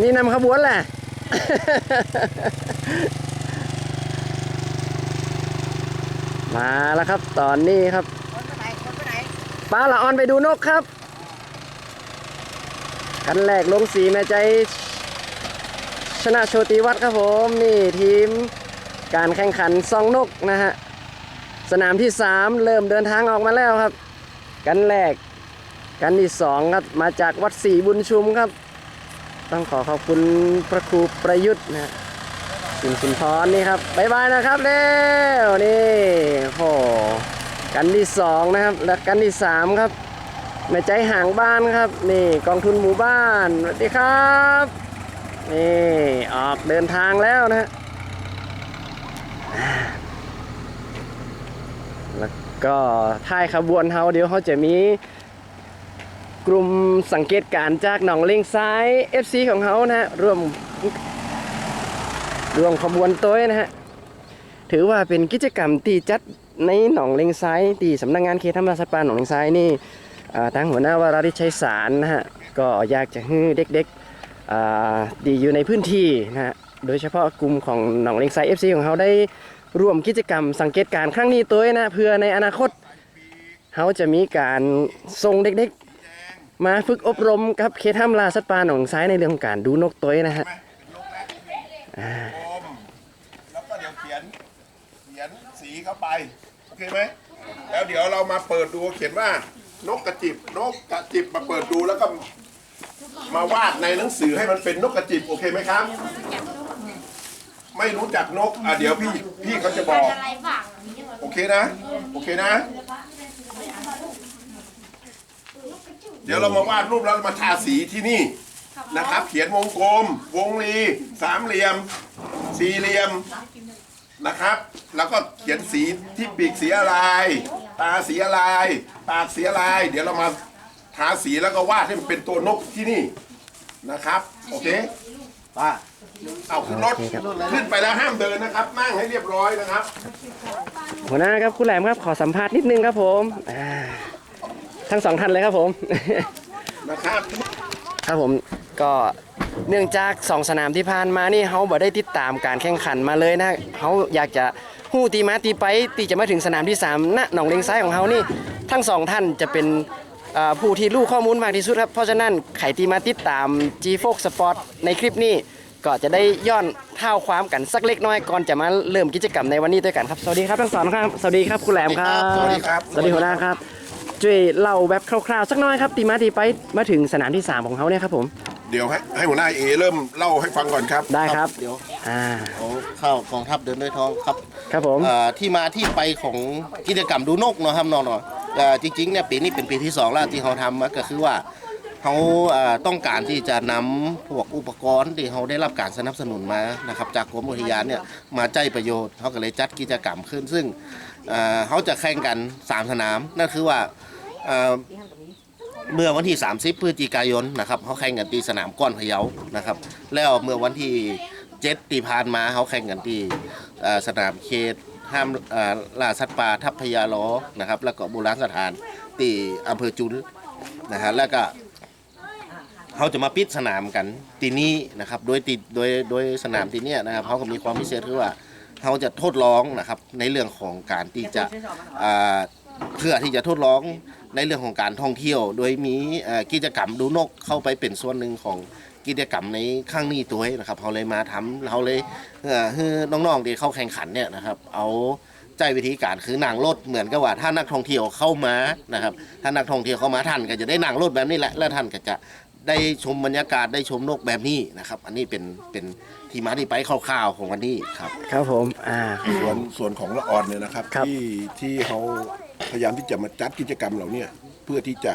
นี่นำขบวนแหละมาแล้วครับตอนนี้ครับคนไปไหนคนไปไหนป้าละออนไปดูนกครับ กันแรกลงสีแม่ใจ ชนะโชติวัฒน์ครับผม นี่ทีมการแข่งขันซองนกนะฮะ สนามที่ 3 เริ่มเดินทางออกมาแล้วครับ กันแรก กันที่2ครับมาจากวัดศรีบุญชุมครับ ต้องขอขอบคุณพระครูประยุทธ์นะฮะสินสุนทรนี่ครับบายบายนะครับเร็วนี่โหกันที่สองนะครับและกันที่สามครับแม่ใจห่างบ้านครับ นี่กองทุนหมู่บ้านสวัสดีครับนี่ออกเดินทางแล้วนะฮะแล้วก็ท้ายขบวนเฮาเดี๋ยวเขาจะมี กลุ่มสังเกตการณ์จากหนองเลงซ้าย FC ของเขานะฮะร่วมร่วมขบวนโต้ยนะฮะถือว่าเป็นกิจกรรมที่จัดในหนองเลงซ้ายที่สำนักงานเขตธรรมราชปาหนองเลงซ้ายนี่ทางหัวหน้าวาราธิชัยสารนะฮะก็อยากจะให้เด็กๆดีอยู่ในพื้นที่นะฮะโดยเฉพาะกลุ่มของหนองเลงซ้าย FC ของเขาได้ร่วมกิจกรรมสังเกตการณ์ครั้งนี้ตัวนะเพื่อในอนาคตเขาจะมีการส่งเด็กๆ มาฝึกอบรมกับเขตห้ามลาสัตว์ป่าหนองซ้ายในเรื่องของการดูนกตัวเองนะฮะโอมแล้วก็เดี๋ยวเขียนเขียนสีเข้าไปโอเคไหมแล้วเดี๋ยวเรามาเปิดดูเขียนว่า นกกระจิบนกกระจิบมาเปิดดูแล้วก็มาวาดในหนังสือให้มันเป็นนกกระจิบโอเคไหมครับ ไม่รู้จักนกอะเดี๋ยวพี่พี่เขาจะบอกอะไรบ้างโอเคนะ โอเคนะ เดี๋ยวเรามาวาดรูปแล้วมาทาสีที่นี่นะครับ เขียนวงกลม วงรีสามเหลี่ยม สี่เหลี่ยมนะครับ แล้วก็เขียนสีที่ปีกสีอะไรตาสีอะไรปากสีอะไร เดี๋ยวเรามาทาสีแล้วก็วาดให้มันเป็นตัวนกที่นี่นะครับ โอเคป้าเอาขึ้นรถขึ้นไปแล้วห้ามเดินนะครับ นั่งให้เรียบร้อยนะครับหัวหน้าครับคุณแหลมครับขอสัมภาษณ์นิดนึงครับผมอ่า ทั้งสองท่านเลยครับผม นะครับครับผมก็เนื่องจากสองสนามที่ผ่านมานี่เขาบ่ได้ติดตามการแข่งขันมาเลยนะเขาอยากจะหู้ตีมาตีไปตีจะมาถึงสนามที่3ณหนองเลงซ้ายของเขานี่ทั้งสองท่านจะเป็นอ่าผู้ที่รู้ข้อมูลมากที่สุดครับเพราะฉะนั้นใครที่มาติดตาม G f o x Sport ในคลิปนี้ก็จะได้ย้อนเท้าความกันสักเล็กน้อยก่อนจะมาเริ่มกิจกรรมในวันนี้ด้วยกันครับสวัสดีครับทั้งสองครับสวัสดีครับคุณแหลมครับ สวัสดีครับ สวัสดีหัวหน้าครับ ช่วยเล่าแบบคร่าวๆ สักหน้อยครับตีมาตีไปมาถึงสนามที่ 3 ของเขาเนี่ยครับผม เดี๋ยวให้ให้หัวหน้าเอเริ่มเล่าให้ฟังก่อนครับ ได้ครับเดี๋ยวอ่าของข้าวกองทัพเดินด้วยท้องครับครับผมเอ่อที่มาที่ไปของกิจกรรมดูนกเนาะครับน้องๆเอ่อจริงๆเนี่ยปีนี้เป็นปีที่สองแล้วที่เขาทำมาก็คือว่าเขาเอ่อต้องการที่จะนำพวกอุปกรณ์ที่เขาได้รับการสนับสนุนมานะครับจากกรมอุทยานเนี่ยมาใจประโยชน์เขาก็เลยจัดกิจกรรมขึ้น ซึ่งเอ่อเขาจะแข่งกัน 3 สนามนั่นคือว่า เอ่อเมื่อวันที่ 30 พฤศจิกายนนะครับเขาแข่งกันที่สนามก้อนพะเยานะครับ แล้วเมื่อวันที่7ตีพานมาเขาแข่งกันที่เอ่อสนามเขตห้ามเอ่อล่าสัตว์ป่าทัพพญาล้อนะครับ แล้วก็โบราณสถานที่อำเภอจุนนะฮะแล้วก็เขาจะมาปิดสนามกันที่นี่นะครับ โดยติดโดยโดยสนามที่เนี้ยนะครับเขาก็มีความพิเศษคือว่าเขาจะทดลองนะครับในเรื่องของการที่จะอ่าเพื่อที่จะทดลอง ในเรื่องของการท่องเที่ยว โดยมีเอ่อกิจกรรมดูนกเข้าไปเป็นส่วนหนึ่งของกิจกรรมในครั้งนี้ตัวเองนะครับเขาเลยมาทำเขาเลยเอ่อให้น้องๆที่เข้าแข่งขันเนี่ยนะครับ เอาใจวิธีการคือนั่งรถเหมือนกับว่าถ้านักท่องเที่ยวเข้ามานะครับ ถ้านักท่องเที่ยวเข้ามาท่านก็จะได้นั่งรถแบบนี้แหละแล้วท่านก็จะได้ชมบรรยากาศได้ชมนกแบบนี้นะครับ อันนี้เป็นเป็นที่มาที่ไปคร่าวๆของวันนี้ครับ ครับผมอ่าส่วนส่วนของละออนเนี่ยนะครับครับที่ที่เขา พยายามที่จะมาจัดกิจกรรมเหล่านี้เพื่อที่จะ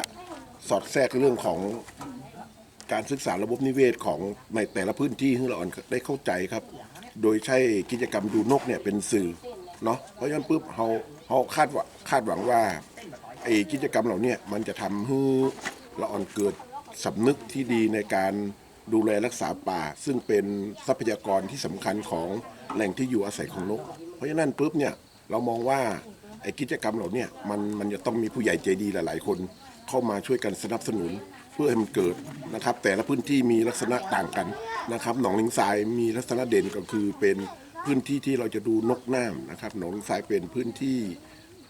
สอดแทรกเรื่องของการศึกษาระบบนิเวศของในแต่ละพื้นที่ให้ละออนได้เข้าใจครับ โดยใช้กิจกรรมดูนกเนี่ยเป็นสื่อเนาะเพราะฉะนั้นปุ๊บเขาเขาคาดว่าคาดหวังว่าไอ้กิจกรรมเหล่านี้มันจะทำให้ละอ่อนเกิดสำนึกที่ดีในการดูแลรักษาป่า ซึ่งเป็นทรัพยากรที่สำคัญของแหล่งที่อยู่อาศัยของนก เพราะฉะนั้นปุ๊บเนี่ยเรามองว่า ไอ้กิจกรรมเหล่าเนี้มันมันจะต้องมีผู้ใหญ่ใจดีหลาย ๆ คนเข้ามาช่วยกันสนับสนุนเพื่อให้มันเกิดนะครับ แต่ละพื้นที่มีลักษณะต่างกันนะครับ หนองลิงทรายมีลักษณะเด่นก็คือเป็นพื้นที่ที่เราจะดูนกน้ำนะครับ หนองลิงทรายเป็นพื้นที่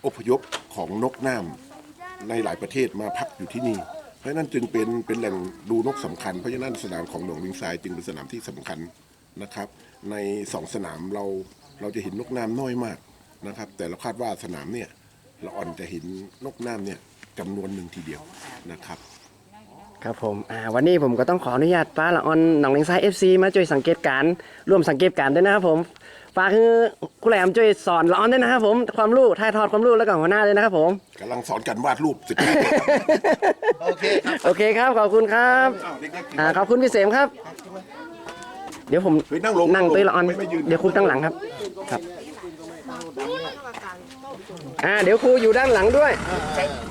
อพยพของนกน้ำในหลายประเทศมาพักอยู่ที่นี่ เพราะนั้นจึงเป็นเป็นแหล่งดูนกสำคัญเพราะฉะนั้นสนามของหนองลิงทรายจึงเป็นสนามที่สำคัญนะครับ ในสองสนามเราเราจะเห็นนกน้ำน้อยมาก นะครับ แต่เราคาดว่าสนามเนี่ยเราอ่อนจะเห็นนกน้ำเนี่ยจำนวนหนึ่งทีเดียวนะครับ ครับผมอ่าวันนี้ผมก็ต้องขออนุญาตป้าละออนหนองเลงซ้ายเอฟซีมาช่วยสังเกตการณ์ร่วมสังเกตการณ์ด้วยนะครับผมฝากคือคุณแหลมช่วยสอนละออนด้วยนะครับผมความรู้ถ่ายทอดความรู้แล้วก็หัวหน้าเลยนะครับผมกำลังสอนกันวาดรูปสิบปีครับโอเคครับโอเคครับขอบคุณครับอ้าวเด็กๆอ่าขอบคุณพี่เสมครับ เดี๋ยวผมเฮ้ยนั่งลงนั่งตัวละออนไม่ไม่ยืนเดี๋ยวครูตั้งหลังครับครับ อ่าเดี๋ยวครูอยู่ด้านหลังด้วย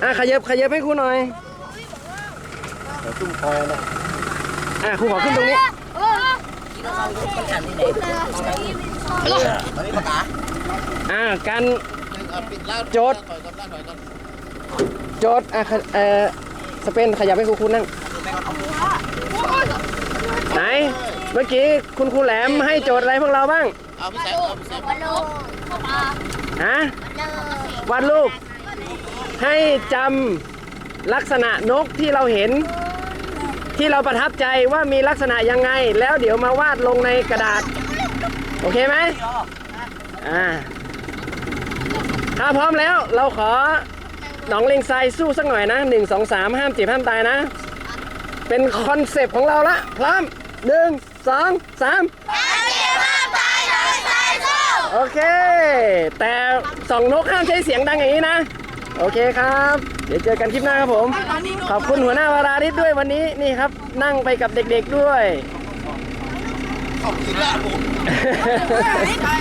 อ่าขยับขยับให้ครูหน่อยอ่าครูขอขึ้นตรงนี้อ่าการโจทย์โจทย์อะเอ่อสเปนขยับให้ครูคุณนั่งไหน เมื่อกี้คุณครูแหลมให้โจทย์อะไรพวกเราบ้าง เอาพี่แสงเอาพี่แสงฮะ วาดรูป ให้จำลักษณะนกที่เราเห็น ที่เราประทับใจว่ามีลักษณะยังไง แล้วเดี๋ยวมาวาดลงในกระดาษ โอเคไหมอ่า ถ้าพร้อมแล้วเราขอหนองเลงทรายสู้สักหน่อยนะหนึ่งสองสามห้ามจีบห้ามตายนะ เป็นคอนเซปต์ของเราละ พร้อมหนึ่ง สองสามโอเค แต่ส่องนกห้ามใช้เสียงดังอย่างนี้นะ โอเคครับ เดี๋ยวเจอกันคลิปหน้าครับผม ขอบคุณหัวหน้าวาราดิษด้วยวันนี้นี่ครับ นั่งไปกับเด็กๆด้วย ขอบคุณละผมใช่